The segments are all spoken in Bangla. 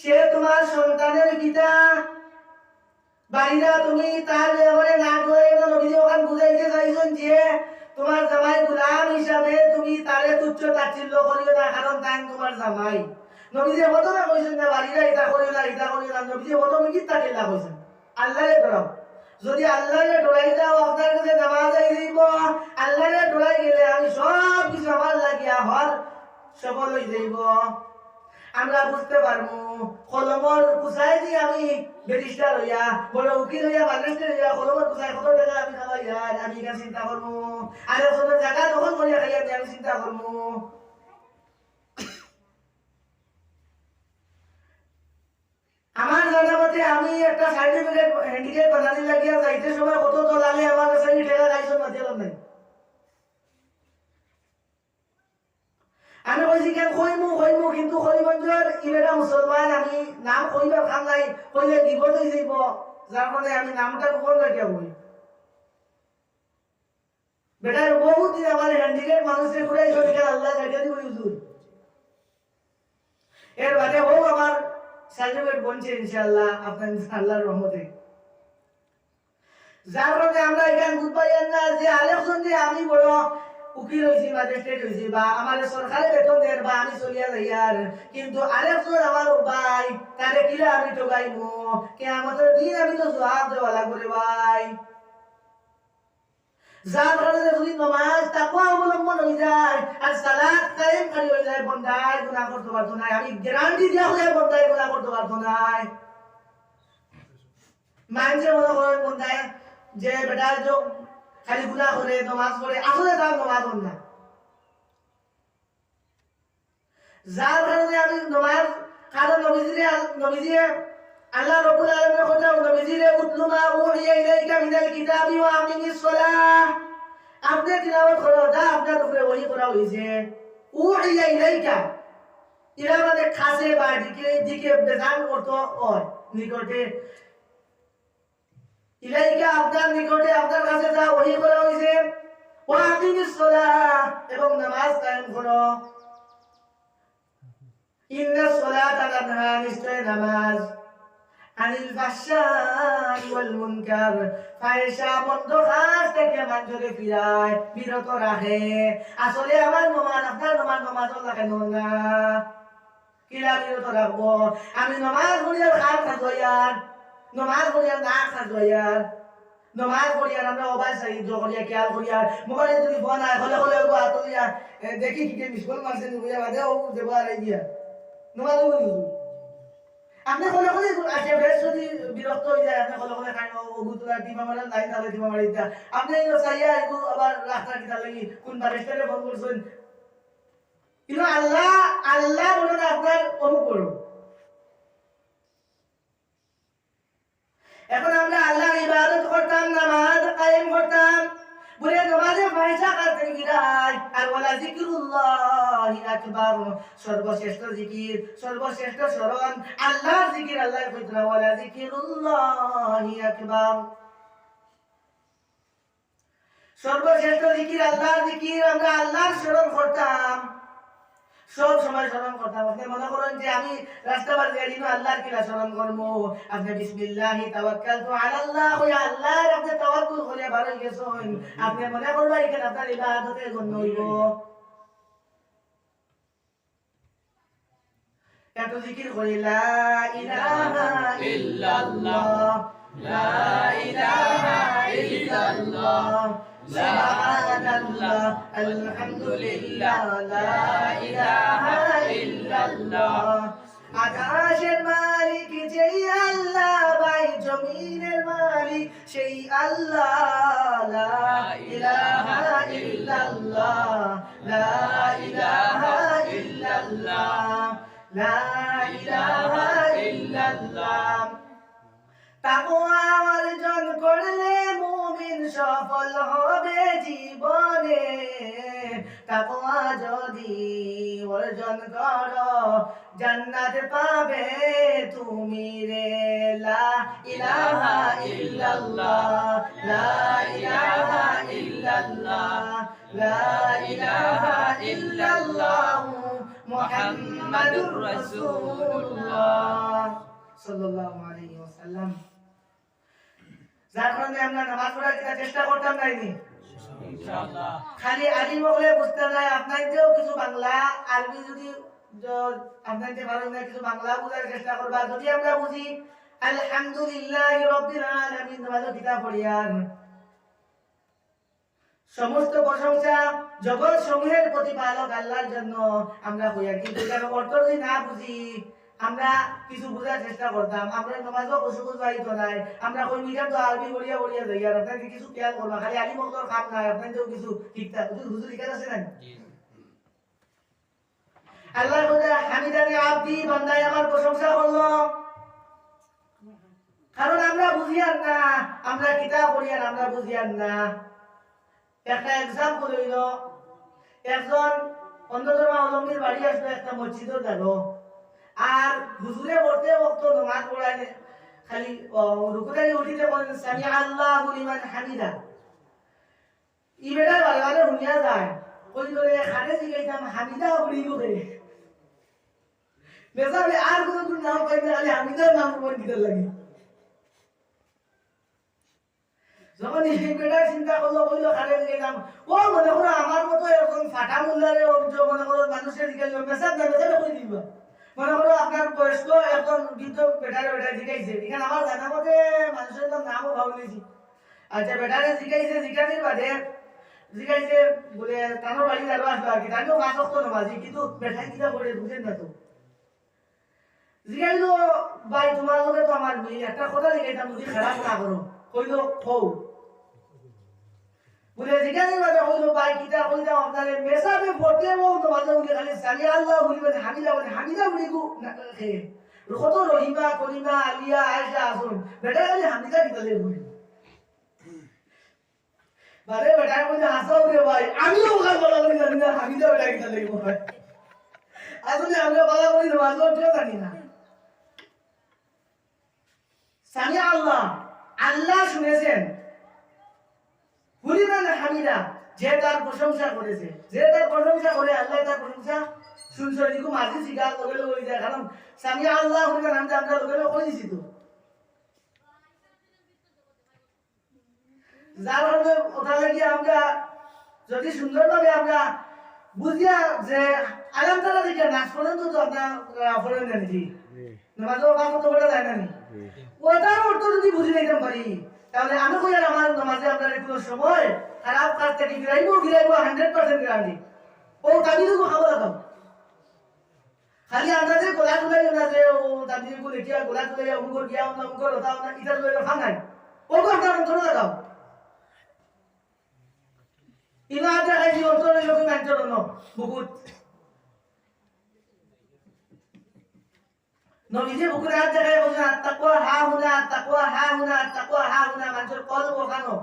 সে তোমার সন্তানের পিতা। বাড়িরা তুমি তার ব্যবহারে না করে নবীজি ওখান বুঝাইতে চাইছেন যে তোমার জামাই গুলাম হিসাবে তুমি তারে তুচ্ছ তাচ্ছিল্য করিও না, কারণ তাই তোমার জামাই। নবীজি কত না কইছেন না বাড়িরা এটা করিও না এটা করিও না। কত তাকে না কইছেন? আল্লাহরে যদি আল্লাহরে ডরাই যাও আপনার কাছে দিব আল্লাহরে ডরাই গেলে আমি সব কিছু আমার লাগিয়া হর সফল হয়ে আমরা বুঝতে পারব। কলমর কুচাই দিয়ে আমি ব্যারিস্টার হইয়া, বড় উকিল হইয়া বাংলাদেশের হইয়া, কলমর কুচাই কত টাকা আমি খাওয়াইয়া আমি এখানে চিন্তা করব? আর কোনো জায়গা দখল করিয়া খাইয়া আমি চিন্তা করব। আমার জানা মতে আমি একটা সার্টিফিকেট হ্যান্ডিকেট বানাতে লাগিয়া যাইতে সময় কত দলালে আমার কাছে টাকা গাইছ না দিলাম নাই। আমি কইছি কেন কইমু কইমু কিন্তু কইবঞ্জর ইবেটা মুসলমান। আমি নাম কইবা ভালো নাই। কইলে বিপদ হয়ে যাইব। যার মানে আমি নামটা কোন রাখিয়া হই বেটার, বহুত দিন আমার হ্যান্ডিকেট মানুষের ঘুরাই শরীরে আল্লাহ জায়গা দিব হুজুর। এর বাদে ও আমার সার্টিফিকেট বনছে ইনশাআল্লাহ, আপনার আল্লাহর রহমতে। যার কারণে আমরা এখানে বুধ পাই না যে আলেকজন যে আমি বড়। উকিল হয়েছি ম্যাজিস্ট্রেট হয়েছি বা আমার সরকারে বেতন দেন বা আমি চলিয়া যাই আর কিন্তু আরেকজন আমার ভাই তারে কিলা আমি ঠকাইব কে আমাদের দিন আমি তো জবাব দেওয়া লাগবে ভাই। যায়। আর সালাদ কায়েম করি হয়ে যায় বন্ধায় গুণা করতে পারতো না আমি গ্যারান্টি দিয়া হয়ে বন্ধায় গুণা করতে পারতো না মানছে মনে যে বেটা খালি গুলা করে, নমাজ পড়ে, আসলে তার নমাজ না। যার কারণে আমি নমাজ কারণ নবীজিরে নবীজিরে আল্লাহ রবুল আলমে কোথাও নবীজিরে মিনাল কিতাবি আপনি করো আপনার উপরে করা হয়েছে ইলাইকা। এরা মানে খাসে বা দিকে দিকে বেদান করতে হয়, নিকটে। ইলাইকা আপনার নিকটে আপনার কাছে যা ওহি করা হয়েছে ওয়াকিমিস সালাহ এবং নামাজ কায়েম করো। ইন্নাস সালাতা তানহা নিশ্চয় নামাজ। আনিল ফাহশাই ওয়াল মুনকার, ফাহশা মন্দ থেকে মানুষকে ফিরায়, বিরত রাখে। আসলে আমার নমাজ, আপনার নমাজ নমাজ লাগে না? কিলা বিরত রাখব? আমি নমাজ বলি আর খান খাইয়ার নমাজ পড়িয়া না খাস গয়ার নমাজ পড়িয়ার আমরা অবাস যাই করিয়া খেয়াল করিয়া মোবাইলে যদি ফোন আয় হলে হলে ওগো হাত দেখি কি যে মিসকল মারছে নি বুঝা বাদে ও দেব আর দিয়া নমাজ ওগো বুঝু আপনি হলে হলে আছে বেশ যদি বিরক্ত হয়ে যায় আপনি হলে হলে খাই ওগো তোরা দিবা মারা নাই তাহলে দিবা মারি দিয়া আপনি চাইয়া এগো আবার রাস্তা কি তাহলে কোন বারেস্টারে ফোন করছেন কিন্তু আল্লাহ আল্লাহ বলেন আপনার অনুকরণ এখন আমরা আল্লাহর ইবাদত করতাম, নামাজ কায়েম করতাম। বলে নামাজে পয়সা করতেন গিরাই আর ওয়ালা জিকিরুল্লাহি আকবার। সর্বশ্রেষ্ঠ জিকির, সর্বশ্রেষ্ঠ শরণ আল্লাহর জিকির আল্লাহ কইতরা ওয়ালা জিকিরুল্লাহি আকবার। সর্বশ্রেষ্ঠ জিকির, আল্লাহর জিকির, আমরা আল্লাহর শরণ করতাম। সব সময় স্মরণ করতাম আপনি মনে করেন যে আমি রাস্তা গাড়ি না আল্লাহর কি স্মরণ করব। আপনি বিসমিল্লাহ তাওয়াক্কালতু আপনি তাওয়াক্কুল করে ভালো গেছেন। আপনি মনে করবা এখানে আপনার ইবাদতের জন্য হইব। এত জিকির লা ইলাহা ইল্লাল্লাহ, লা ইলাহা ইল্লাল্লাহ। سبحان الله الحمد لله لا إله إلا الله আকাশের মালিক যেই আল্লাহ ভাই জমিনের মালিক সেই আল্লাহ লা ইলাহা ইল্লাল্লাহ। লা ইলাহা ইল্লাল্লাহ লা ইলাহা ইল্লাল্লাহ তাকওয়া সফল হবে জীবনে। তাকওয়া যদি অর্জন করো, জান্নাত পাবে তুমি রে। লা ইলাহা ইল্লাল্লাহ, লা ইলাহা ইল্লাল্লাহ, লা ইলাহা ইল্লাল্লাহ মুহাম্মাদুর রাসূলুল্লাহ। সাল্লাল্লাহু আলাইহি ওয়াসাল্লাম। যার কারণে আমরা নামাজ পড়ার চেষ্টা করতাম নাইনি। খালি আলিম হলে বুঝতে নাই আপনাদেরও কিছু বাংলা আরবি যদি য- ভালো না কিছু বাংলা বোঝার চেষ্টা করবা। যদি আমরা বুঝি আলহামদুলিল্লাহ রব্বিল আলামিন নামাজও কিতাব পড়িয়ার সমস্ত প্রশংসা জগৎ সমূহের প্রতিপালক আল্লাহর জন্য আমরা হইয়া কিন্তু অর্থ যদি না বুঝি আমরা কিছু বোঝার চেষ্টা করতাম। আমরা নমাজও কসু কসু আইতো নাই। আমরা কই মিডিয়াম তো আরবি বড়িয়া বড়িয়া যাই। আর আপনাকে কিছু খেয়াল করবা খালি আলি মকদর কাম নাই। আপনাদেরও কিছু ঠিকঠাক হুজুর হুজুর এখানে আছে না আল্লাহ বলে হামিদানি আব্দি বান্দায় আমার প্রশংসা করল। কারণ আমরা বুঝি আর না। আমরা কিতাব পড়ি আর আমরা বুঝি আর না। একটা এক্সাম্পল হইল একজন অন্য ধর্মাবলম্বীর বাড়ি আসলো একটা মসজিদের গেল। আর হুজুরে পড়তে বক্ত নমাজ পড়ায় খালি রুকুদারি উঠিতে বলেন সামি আল্লাহ লিমান হামিদা। ই বেটা বারে বারে শুনিয়া যায়, কই ধরে খানে জিগাইতাম, হামিদা উড়িব রে মেজাবে আর কোনো নাম পাইবে খালি হামিদার নাম উপর দিতে লাগে। যখন এই বেটা চিন্তা করল, কইলো খানে জিগাইতাম। ও, মনে করো, আমার মতো এরকম ফাটা মুল্লারে মনে করো, মানুষের দিকে মেসাজ না মেসাজ কই দিবা? মনে করো আপনার বয়স্ক একজন বৃদ্ধ বেটারে বেটারে জিগাইছে এখানে আমার জানা মতে মানুষের তো নামও ভাবলেছি আচ্ছা বেটারে জিগাইছে জিগানির বাদে জিগাইছে বলে তানোর বাড়ি যাব আসলো আর কি তাকেও পাঁচ অক্ট নামাজি কিন্তু বেটাই কিটা করে, বুঝেন না তো। জিগাইলো ভাই, তোমার লগে তো আমার মিল একটা কথা জিগাইতাম যদি খারাপ না করো। কইলো খৌ বলে জিজ্ঞাসা করে হইল ভাই কিটা কইতাম আপনারে মেসাবে পড়তে বউ তো মাঝে উঠে খালি সালি আল্লাহ বলিবেন হামিদা বলে হামিদা বলি গু কত রহিমা, করিমা, আলিয়া, আয়েশা, আসুন। বেটা খালি হামিদা লে বলি। বারে বেটা কইতে হাসাও রে ভাই, আমিও ওখানে বলা করি, জানি না হামিদা বেটা কিটা লে ভাই আসলে আমরা বলা করি না মাঝে উঠেও জানি না। সামি আল্লাহ আল্লাহ শুনেছেন হুলিমান হামিদা যে তার প্রশংসা করেছে। যে তার প্রশংসা করে আল্লাহ তার প্রশংসা শুনছো। নিকু মাঝে শিকার করে লোক যায়। কারণ সামি আল্লাহ হুলিমান হামিদা আমরা লোকের কই দিছি তো যার কারণে ওটা লাগি আমরা যদি সুন্দরভাবে আমরা বুঝিয়া যে আলাম তারা দিকে নাচ পর্যন্ত তো আপনার পড়েন না কাজ করতে পারা যায় না ওটার অর্থ যদি বুঝে নিতে পারি তাহলে আমি কই আর আমার নামাজে আপনার কোনো সময় খারাপ কাজ থেকে গিরাইবো গিরাইবো হান্ড্রেড পার্সেন্ট গ্যারান্টি ও দাবি তো খাব লাগাম খালি যে গোলা তুলাই না যে, ও দাবি গুলো এতিয়া গোলা তুলাই অমুকর গিয়া, অন্য অমুকর হতা অন্য ইটার লইলে নাই। ও তো আপনার অন্তর লাগাও ইনা আজ খাইছি অন্তর লোক নাঞ্চল ন বহুত নবীজি বুকুরে হাত দেখায় বলছেন আত্তাকুয়া হা হুনা আত্তাকুয়া হা হুনা আত্তাকুয়া হা হুনা মানুষের কলব ওখানো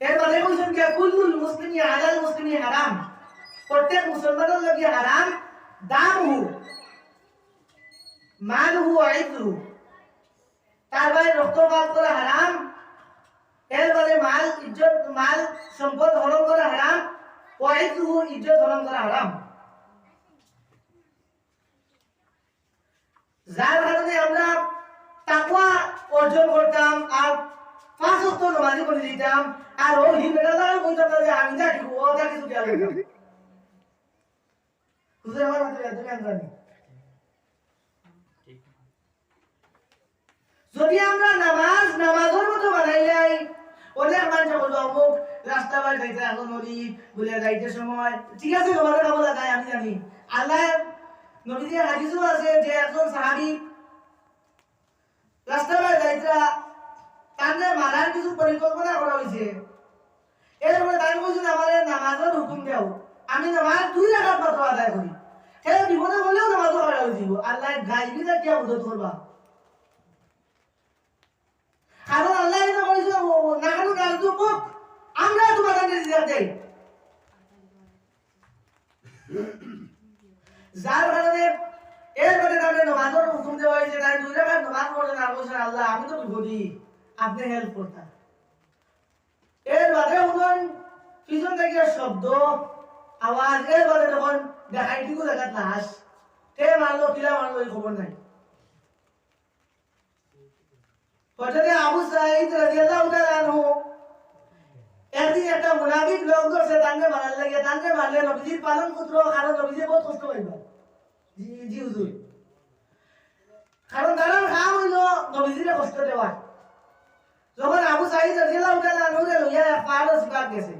এর মানে বলছেন কি কুল্লুল মুসলিমি আলাল মুসলিমি হারাম প্রত্যেক মুসলমানের লাগি হারাম দামহু, মালহু আইদহু তার বাইরে রক্তপাত করা হারাম এর মানে মাল, ইজ্জত, মাল, সম্পদ হরণ করা হারাম ওয়াইদহু ইজ্জত হরণ করা হারাম যার কারণে আমরা তাকওয়া অর্জন করতাম, আর পাঁচ অক্ট নমাজি করে দিতাম আর যে আমি যা ও যা আমার জানি যদি আমরা নামাজ নামাজের মতো বানাই যাই অনেক মানুষ বলতো অমুক রাস্তা বাই যাইতে এখন নদী বলে যাইতে সময়। ঠিক আছে, তোমাদের আমি জানি। আল্লাহ নবীজি হাদিসও আছে যে একজন সাহাবী রাস্তা বাই যাইতরা তাকে মারার কিছু পরিকল্পনা করা হয়েছে এরপরে তাই বলছেন আমার নামাজের হুকুম দেও আমি নামাজ দুই রাখাত মাত্র আদায় করি হে বিপদে বলেও নামাজ পড়া হয়েছিল আল্লাহ গাইবি না কে করবা কারণ আল্লাহ এটা কইছে নাহানু নারজু কুক আমরা তোমাদের রিজিক দেই যার কারণে এরপরে তাদের নামাজের হুকুম দেওয়া হয়েছে তাই দুই রাখার নামাজ পড়ে না বলছেন আল্লাহ, আমি তো বিপদী আপনি হেল্প করতাম। এর বাদে উদন পিছন থেকে শব্দ, আওয়াজ, এর বাদে দেখাই ঠিক দেখা লাশ। কে মারলো, কিলা মারলো, এই খবর নাই। আবু সাইদ তাআলা আনহু, একদিন একটা মুনাফিক লোক তাকে মারার লাগে, তাকে মারলে নবীজির পালন পুত্র কারণ নবীজি বহুত কষ্ট পাইবা। জি জি, হুজুর। কারণ তারা কাম হইল নবীজিরে কষ্ট দেওয়া যখন আবু সাইদ রাদিয়াল্লাহু তাআলা আনহুরে লইয়া পাহাড় সিপার গেছে।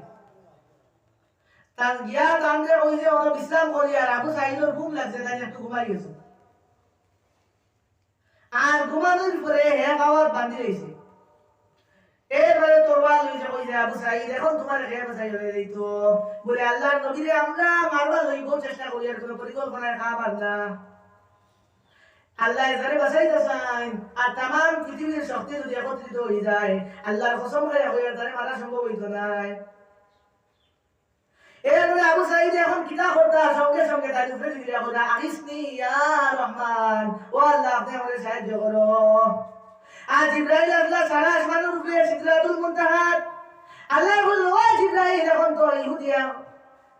তার গিয়া তানরে কইছে ওরা বিশ্রাম করি আর আবু সাইদর ঘুম লাগছে, তাই একটু ঘুমাই গেছে আর ঘুমানোর পরে হে খাওয়ার বান্ধি রয়েছে এরপরে তোরবার লইছে কইছে আবু সাইদ এখন তোমার হে বাসাই হয়ে যাইত বলে আল্লাহর নবীরে আমরা মারবার লইব চেষ্টা করি আর কোনো পরিকল্পনায় খাবার না আল্লাহ এখানে বাসাইতে চান আর তাম পৃথিবীর শক্তি যদি একত্রিত হয়ে যায়, আল্লাহর কসম খাইয়া হইয়া তারে মারা সম্ভব হইত নাই। এরপরে আবু সাইদ এখন কিতা করতা সঙ্গে সঙ্গে তার উপরে জিজ্ঞাসা করতা আইসনি ইয়া রহমান, ও আল্লাহ, আপনি আমাদের সাহায্য করো। আজ ইব্রাহিম আল্লাহ সারা আসমানের উপরে সিদরাতুল মুনতাহাত আল্লাহ বলল, ও জিব্রাইল, এখন তো ইহুদিয়া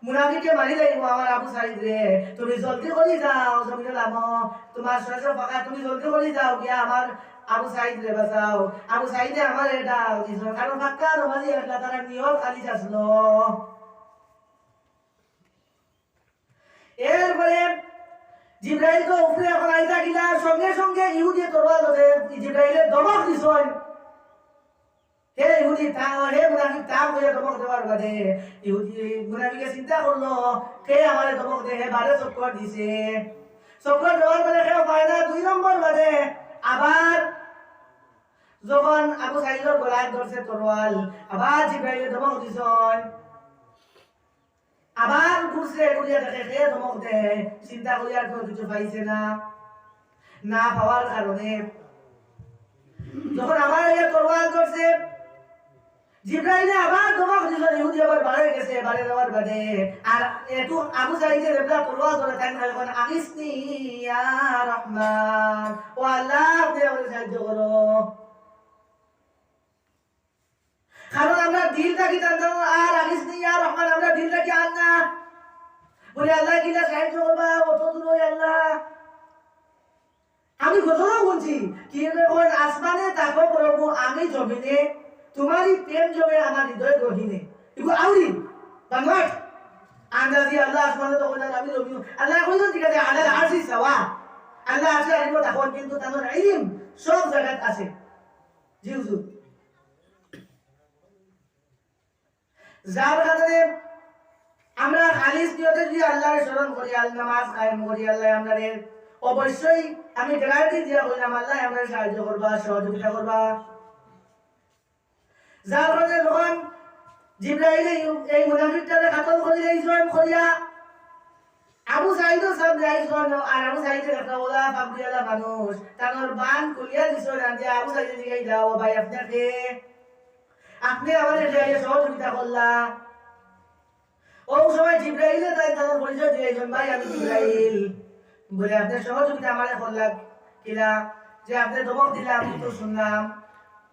মুনাফিকে মারি যাইব আমার আবু সাইদ রে তুমি জলদি করে যাও জমিনে নামো তোমার শ্বশুর ফাঁকা তুমি জলদি করে যাও গিয়া আমার আবু সাইদ রে বাঁচাও। আবু সাইদে আমার এটা দিছিল কারণ ফাঁকা নমাজি আসলা তারা নিয়ত খালি আসলো এরপরে জিব্রাইল উপরে এখন আইতা গিলা সঙ্গে সঙ্গে ইহুদি তরবাল জিব্রাইলের দমক দিছন হে ইহুদি হে মুনাফিক, তা কইয়া দমক দেওয়ার বাদে ইহুদি, মুনাফিকে চিন্তা করল, কে আমারে দমক দে হে বারে চক্কর দিছে। চক্কর দেওয়ার বাদে কেউ পায় না, দুই নম্বর বাদে আবার যখন আবু সাইদর গলায় ধরছে তরোয়াল, আবার জিব্রাইলে দমক দিছন আবার ঘুরছে ঘুরিয়া দেখে খেয়ে ধমক দেয়? চিন্তা করি আর কোনো কিছু পাইছে না। না পাওয়ার কারণে। যখন আমার তরোয়াল করছে জিব্রাইলে আবার দিল, ইহুদি আবার বাড়ে গেছে, বাড়ে বাদে। আর একটু আবু রেবলা ধরে তাই না ইয়া রহমান। ও আল্লাহ সাহায্য করো। কারণ আমরা আর রহমান, আমরা দিলটা কি আন না? বলে, আল্লাহ কিনা সাহায্য করবা? অত দূর আল্লাহ। আমি ঘটনা বলছি, কি আসমানে তাকো প্রভু, আমি জমিনে তোমারই প্রেম জমে আমার হৃদয় গহিনে। এগুলো আউরি বাংলাট আন্দাজি আল্লাহ আমি আল্লাহ ঠিক আছে আল্লাহ সাওয়া। আল্লাহ তখন কিন্তু তাদের সব আছে। জি হুজুর। যার কারণে আমরা যদি আল্লাহর স্মরণ করি, আল্লাহ নামাজ কায়েম করি, আল্লাহ আমাদের অবশ্যই আমি গ্যারান্টি দিয়া কইলাম, আল্লাহ আমরা সাহায্য করবা, সহযোগিতা করবা। যার কারণে যখন জিব্রাইলে এই মুনাফিকটারে কাতল করি দিয়েছিলেন করিয়া আবু সাইদও সব যাইছেন আর আবু সাইদের একটা ওলা ফাবরিয়ালা মানুষ। তানোর বান কুলিয়া দিছেন যে আবু সাইদের দিকে যাও ভাই, আপনাকে আপনি আমাদের জায়গায় সহযোগিতা করলা। ও সময় জিব্রাইলে তাই তাদের পরিচয় দিয়েছেন, ভাই, আমি জিব্রাইল। বলে আপনি সহযোগিতা আমারে করলা কিলা? যে আপনি ধমক দিলে আমি তো শুনলাম।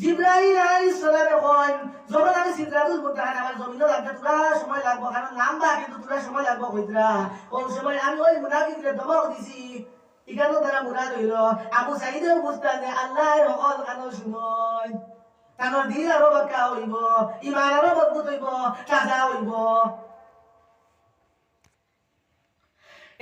জিব্রাইল আলাইহিস সালাম এখন যখন আমি সিদরাতুল মুনতাহা আমার জমিনে লাগবে, তোরা সময় লাগবে, কারণ নামবা কিন্তু তোরা সময় লাগবে, কইতরা। ওই সময় আমি ওই মুনাফিকরে দমক দিছি ইখানো তারা মুরাদ হইল। আবু সাইদেও বুঝতা যে আল্লাহ সকল কানো শুনয় কারণ দিন আরও বাক্কা হইব ইমান আরও মজবুত হইব তাজা হইব।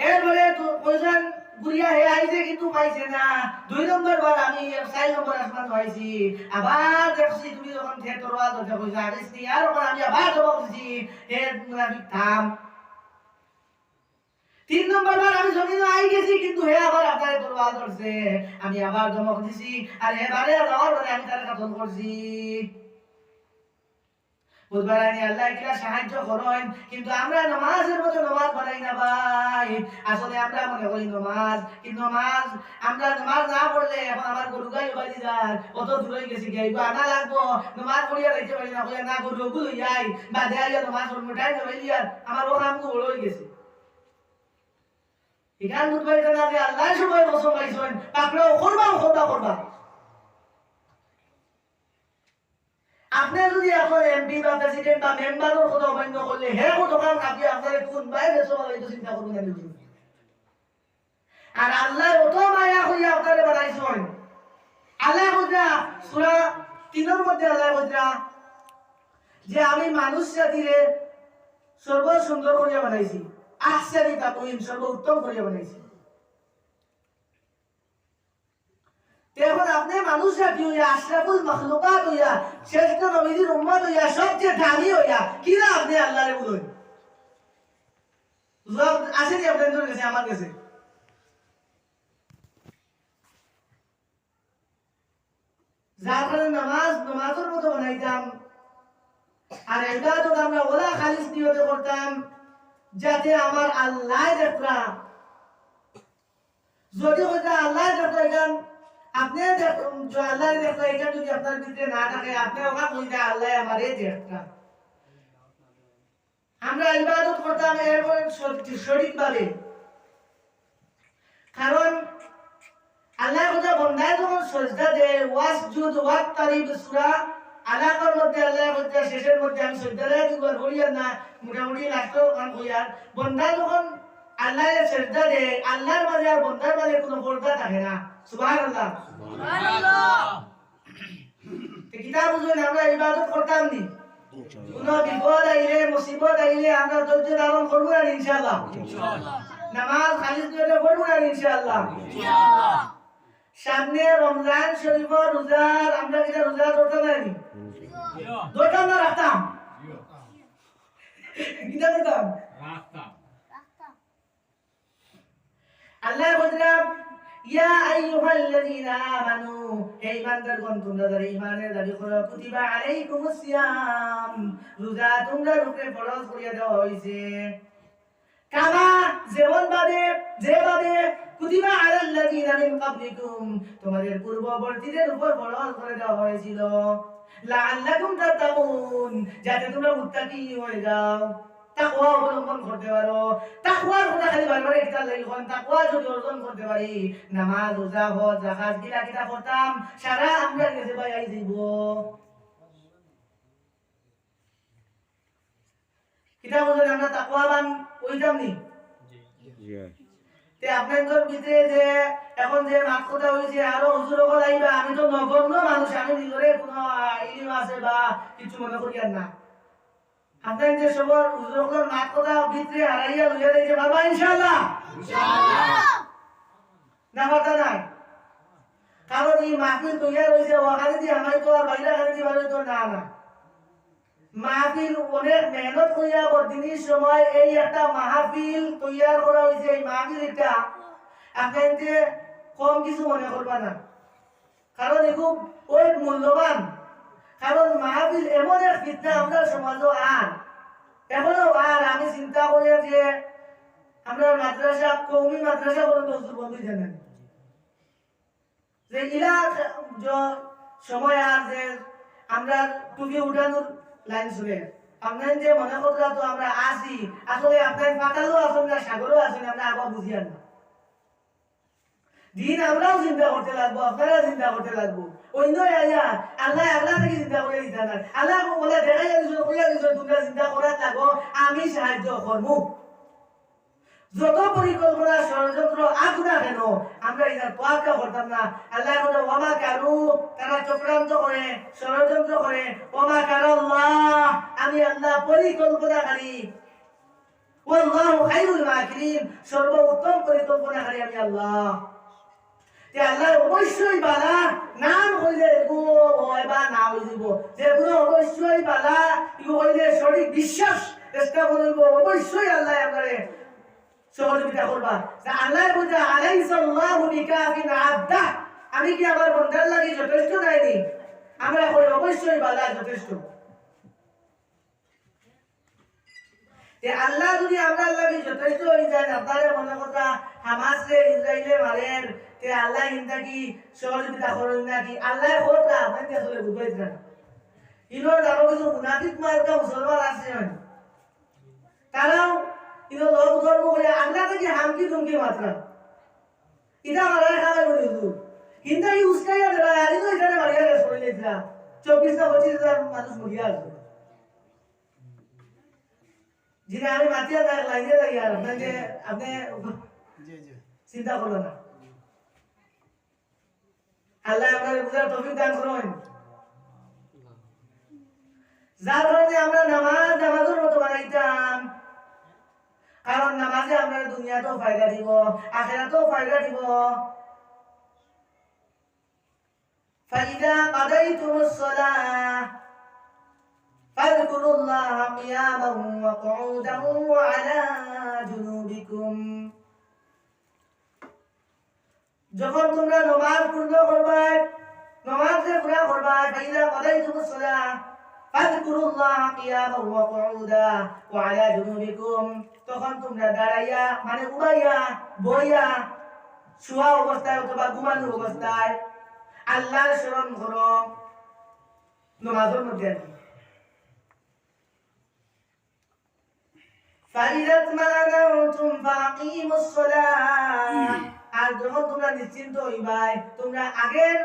এরপরে কইছেন গুড়িয়া হে আইছে কিন্তু পাইছে না। দুই নম্বর বার আমি চার নম্বর আসমান পাইছি। আবার দেখছি তুমি যখন থিয়েটার ওয়াজ দরজা কইছো আগে আর ওখানে আমি আবার জবাব দিছি, হে মুনাফিক থাম। তিন নম্বর বার আমি জমিনে আই গেছি, কিন্তু হে আবার আপনার দরওয়াজ ধরছে আমি আবার জমক দিছি আর এবারে যাওয়ার আমি তার কাতল করছি বুধবার আনি আল্লাহ সাহায্য করেন, কিন্তু আমরা নামাজের মতো নামাজ না ভাই। আসলে আমরা মনে করি নামাজ, কিন্তু আমরা না পড়লে এখন আমার গরু গাই বাজি কত দূরে গেছি লাগবো। পড়িয়া পারি না, কইয়া না, গরু গুলো যাই বা দেয়া নামাজ পড়ব আমার ও নাম বড় হয়ে গেছে। এখান বুধবার না যে আল্লাহ সবাই পাকড়াও করবা করবা করবা। আপনি যদি এখন এমপি বা প্রেসিডেন্ট বা মেম্বারের কথা অমান্য করলে হে কতক্ষণ আপনি আপনার কোন বাইরে সবাই তো চিন্তা করবেন নিজে। আর আল্লাহ অত মায়া হইয়া আপনারে বানাইছেন আল্লাহ কইরা সূরা তিনের মধ্যে আল্লাহ কইরা যে আমি মানুষ জাতিরে সর্ব সুন্দর করিয়া বানাইছি। আহসানি তাকওয়িম সর্ব উত্তম করিয়া বানাইছি। এখন আপনি মানুষ জাতি হইয়া আশরাফুল মখলুকাত হইয়া শ্রেষ্ঠ নবীজির উম্মত হইয়া, সবচেয়ে দামি হইয়া কিনা আপনি আল্লাহরে বলুন? আসেনি আপনাদের কাছে, আমার কাছে? নামাজ, নামাজের মতো বানাইতাম। আর এটা তো আমরা ওলা খালিস নিয়তে করতাম, যাতে আমার আল্লাহ দেখরা যদি আল্লাহ এখান আপনি আল্লাহ দেখরা এটা যদি আপনার ভিতরে না থাকে আল্লাহ আমার কারণ মধ্যে আল্লাহ কথা শেষের মধ্যে আমি সজদা দেয় না, মোটামুটি লাস্টও কাম করিয়া বন্ধা যখন আল্লাহ সজদা দেয় আল্লাহর মাঝে আর বন্ধার মাঝে কোনো পর্দা থাকে না। সুবহানাল্লাহ। তো কিতাব বুঝবেন আমরা ইবাদত করতাম নি। কোনো বিপদ আইলে মুসিবত আইলে আমরা ধৈর্য ধারণ করব না ইনশাআল্লাহ। নামাজ খালিজ করে পড়ব না ইনশাআল্লাহ। সামনে রমজান শরীফ রোজার আমরা কিটা রোজা ধরতাম না নি? ধরতাম না রাখতাম। কিটা ধরতাম তোমাদের পূর্ববর্তীদের উপর ফরজ করে দেওয়া হয়েছিল। লাআল্লাকুম তাত্তাকুন যাতে তোমরা মুত্তাকি হয়ে যাও। তাকওয়া অবলম্বন করতে পারো। তাকওয়ার কথা খালি বারবার তাকওয়া যদি অর্জন করতে পারি নামাজ রোজা হজ গিলা কিতা করতাম সারা আমরা ভাই আই বলেন আমরা তাকওয়াবান হইতাম নি? তে আপনাদের ভিতরে যে এখন যে মাত কথা আরও হুজুর আইবা আমি তো নগণ্য মানুষ আমি নিজরে কোনো ইলিম আছে বা কিছু মনে করি আর না। আপনার যে সবর হুজুর সকল মাত কথা ভিতরে হারাইয়া লইয়া ইনশাআল্লাহ? না কথা নাই? কারণ এই মাহফিল তৈরি রয়েছে ওখানে দিয়ে আমার তো আর বাইরে খানে দিয়ে তো না না। মাহফিল অনেক মেহনত করিয়া বর্দিনীর সময় এই একটা মাহফিল তৈয়ার করা হয়েছে এই মাহফিল এটা কম কিছু মনে করবা না। কারণ এগুলো ওই মূল্যবান। কারণ মাহফিল এমন এক ফিতনা আমরা সমাজও আর। এখনও আর, আমি চিন্তা করি যে আমরা মাদ্রাসা, কৌমি মাদ্রাসা পর্যন্ত বন্ধু জানেন যে ইলা সময় আর যে আমরা টুকি উঠানোর লাইন শুনে আপনার যে মনে করলা তো আমরা আসি। আসলে আপনার পাতালও আছেন না, সাগরও আছেন আমরা আবার বুঝিয়ান না। দিন আমরাও চিন্তা করতে লাগবো, আপনারা চিন্তা করতে লাগবো। আয়া আল্লাহ আল্লাহ থেকে চিন্তা করে দিতে আল্লাহ বলে তোমরা চিন্তা করার লাগো, আমি সাহায্য যত পরিকল্পনা, ষড়যন্ত্র না কেন, আমরা তোয়াক্কা করতাম না। আল্লাহ বলে ওমা কারু তারা চক্রান্ত করে, ষড়যন্ত্র করে। ওমা আমি আল্লাহ পরিকল্পনাকারী। খায়রুল মাকিরিন সর্বোত্তম পরিকল্পনাকারী আমি আল্লাহ। তে আল্লাহ অবশ্যই বালা, নাম হইলে বা না হয়ে যাব অবশ্যই বালা হইলে সঠিক বিশ্বাস স্থাপন হইব, অবশ্যই আল্লাহ আপনারে সহযোগিতা করবা। যে আল্লাহ বলছে আমি কি আমার বন্ধার লাগি যথেষ্ট দেয়নি আমরা অবশ্যই বালা যথেষ্ট। তে আল্লাহ যদি আমরা লাগি যথেষ্ট হয়ে যায় আপনারে মনে কথা হামাস ইসরায়েলে মারেন আল্লাহ ইনতা কি সহযোগিতা করেন নাকি? আল্লাহ কথা আপনি আসলে বুঝাইতে না। ইনোর আরও কিছু মুনাফিক মার্কা মুসলমান আছে তারাও ইনো লোক ধর্ম করে আল্লাহ থেকে হামকি ধুমকি মাত্র। ইটা মারা খাওয়াই বলি হুজুর। কিন্তু এই উস্কাইয়া দেবা আজ তো এখানে মারিয়া সরে নিয়েছিলা চব্বিশটা পঁচিশ হাজার মানুষ মরিয়া আছে। যিনি আমি মাতিয়া দেখ লাইনে থাকি আর আপনাকে আপনি চিন্তা করলো না আল্লাহ আপনার বুঝার তফিক দান করুন যার কারণে আমরা নামাজ নামাজের মতো বানাইতাম কারণ নামাজে আমরা দুনিয়াতেও ফায়দা দিব আখেরাতেও ফায়দা দিব فإذا قضيتم الصلاة فاذكروا الله قياما وقعودا وعلى جنوبكم যখন তোমরা নমাজ পূর্ণ করবে নমাজে পুরা করবে ফাইদা قضيتم الصلاة فاذكروا الله قياما وقعودا وعلى جنوبكم তখন তোমরা দাঁড়াইয়া মানে উড়াইয়া বইয়া শোয়া অবস্থায় অথবা ঘুমানোর অবস্থায় আল্লাহর স্মরণ করো নমাজের মধ্যে فإذا اطمأننتم فأقيموا الصلاة আর যখন তোমরা নিশ্চিন্ত হইবাই তোমরা আগের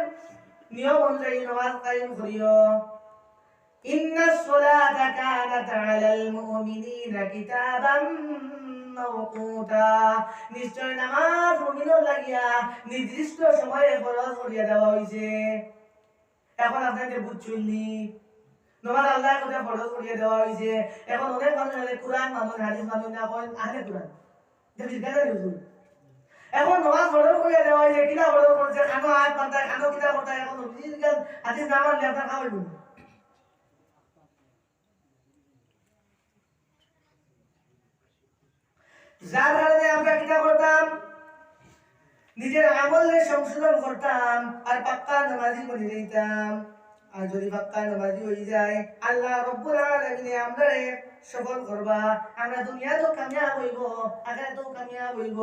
নিয়ম অনুযায়ী নামাজ কায়েম করিও ইন্না الصلاة كانت على المؤمنين كتابا موقوتا নিশ্চয় নামাজ মুমিনের লাগিয়া নির্দিষ্ট সময়ে ফরজ করিয়া দেওয়া হইছে এখন আপনাদের বুঝছুননি নমাজ আল্লাহ কথা ফরজ করিয়া দেওয়া হইছে। এখন অনেক মানুষ আছে কোরআন মানুষ হাদিস মানুষ না কয় আহলে কোরআন। কেন হুজুর। এখন নমাজ ফরজ করিয়া দেওয়া হইছে কিনা ফরজ করছে খানো হাত পান্তায় খানো কিনা করতায় এখন কেন হাদিস না মানলে আপনার খাওয়াইব যার কারণে আমরা কিনা করতাম নিজের আমলে সংশোধন করতাম, আর পাক্কা নামাজি বনে দিতাম। আর যদি নামাজি হয়ে যায় আল্লাহ রব্বুল আলামিন আমরা সফল করবা। আমরা দুনিয়া তো কামিয়াব হইব। আগে তো কামিয়াব হইব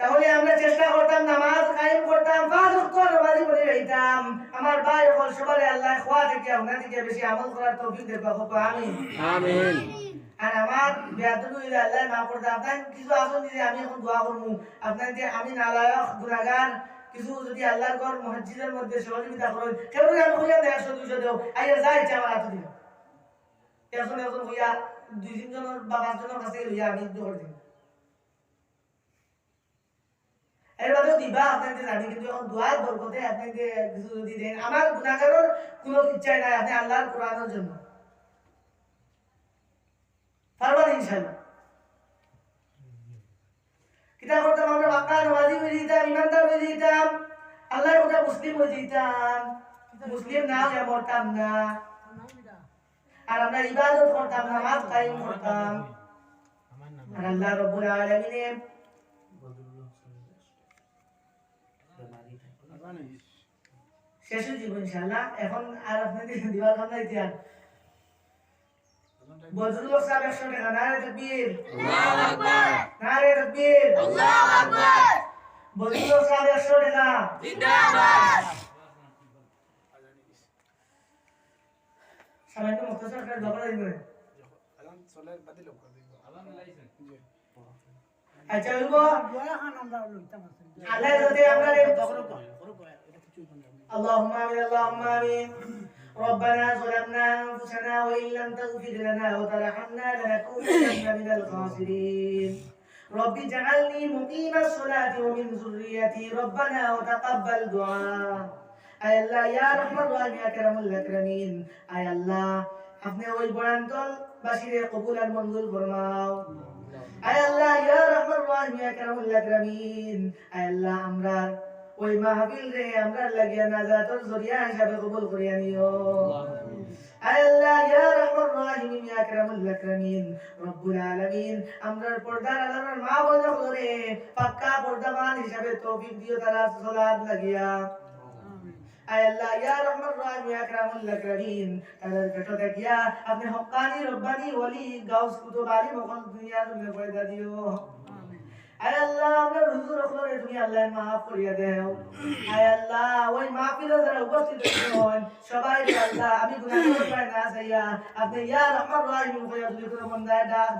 তাহলে আমরা চেষ্টা করতাম নামাজ কায়েম করতাম পাঁচ ওয়াক্ত নামাজি বনে রইতাম। আমার ভাই হল সবারে আল্লাহ খোয়া থেকে আপনার থেকে বেশি আমল করার তৌফিক দেবা। আমিন। আমিন। আর আমার বেয়াদবি হইলে আল্লাহ মাফ কিছু আসন আমি এখন দোয়া করব। আপনার যে আমি নালায়ক গুণাগার কিছু যদি আল্লাহর ঘর মসজিদের মধ্যে সহযোগিতা কেউ হইয়া দেয় একশো, দুইশো দেও। দিও। একজন একজন হইয়া, দুই তিনজনের বা পাঁচজনের কাছে হইয়া, আমি দিই এর বাদেও দিবা আপনাদের জানি, কিন্তু এখন দোয়ার বরকতে আপনাদের কিছু যদি দেন, আমার গুণাগারের কোনো ইচ্ছাই নাই, আপনি আল্লাহর কোরআনের জন্য। পারবেন কিতা করতাম আমরা বাক্কা নমাজি হয়ে যেতাম, ইমানদার হয়ে যেতাম, আল্লাহর কথা মুসলিম হয়ে যেতাম। মুসলিম না হয়ে মরতাম না। আর আমরা ইবাদত করতাম, নামাজ কায়েম করতাম। আর আল্লাহ রব্বুল আলামিনের শেষ যাব ইনশাআল্লাহ। এখন আর আপনাদের খানা ইতিহাস বজলুল সাহেব একশো টাকা নারে তকবীর। নারে তকবীর। আল্লাহ আল্লাহ ربنا ظلمنا انفسنا وان لم تغفر لنا وترحمنا لنكونن من الخاسرين رب اجعلني مقيم الصلاة ومن ذريتي ربنا وتقبل دعاء اي الله يا رحمن الرحيم يا كرم الاكرمين اي الله আপনি ওই বয়ান্তল বাসিরে কবুল আর মঞ্জুর ফরমাও আয় আল্লাহ ইয়া রহমান রহিম ইয়া কারামুল আকরামিন আয় আল্লাহ আমরা ওই মাহফিল রে, আমরা লাগিয়া নাজাতর জরিয়া হিসাবে কবুল করিয়া নিও আল্লাহ আপনি হক্কানি রব্বানি, ওলি, গাউস কুতুব আলী মখন দুনিয়া তুমি পয়দা দিও। আল্লাহ, আমরা তুমি আল্লাহ মাফ করিয়া দেও। আল্লাহ, ওই মাহফিলে যারা উপস্থিত সবাই আল্লাহ, আমি গুনাহগার পাই না আপনি ইয়া রহমান রহিম কইয়া যদি কোনো মন্দায় ডাক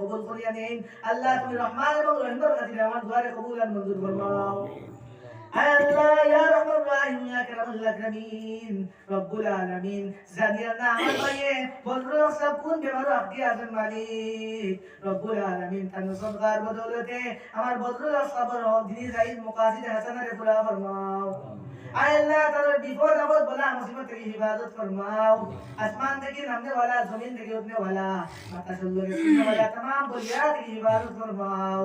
কবুল করিয়া নিন। আল্লাহ, তুমি রহমান এবং রহিমের আমার দুয়ারে কবুল আর মঞ্জুর আল্লাহ ইয়া রাব্বুল আলামিন ইয়া কারামুল আকরামিন রব্বুল আলামিন। জাদিয়া না আমায়ে বলরো সব আমার বদরু আল্লাহ তাআলা বিপদ আপদ বলা মুসিবত থেকে হিফাজত ফরমাও। আসমান থেকে নামনে वाला জমিন থেকে উঠনে वाला মাতা সল্লুকে সুন্নে वाला तमाम বলিয়া থেকে হিফাজত ফরমাও।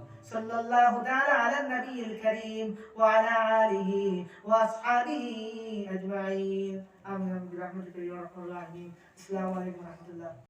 صلى الله تعالى على النبي الكريم وعلى آله وأصحابه أجمعين. آمين. برحمتك يا أرحم الراحمين السلام عليكم ورحمة الله.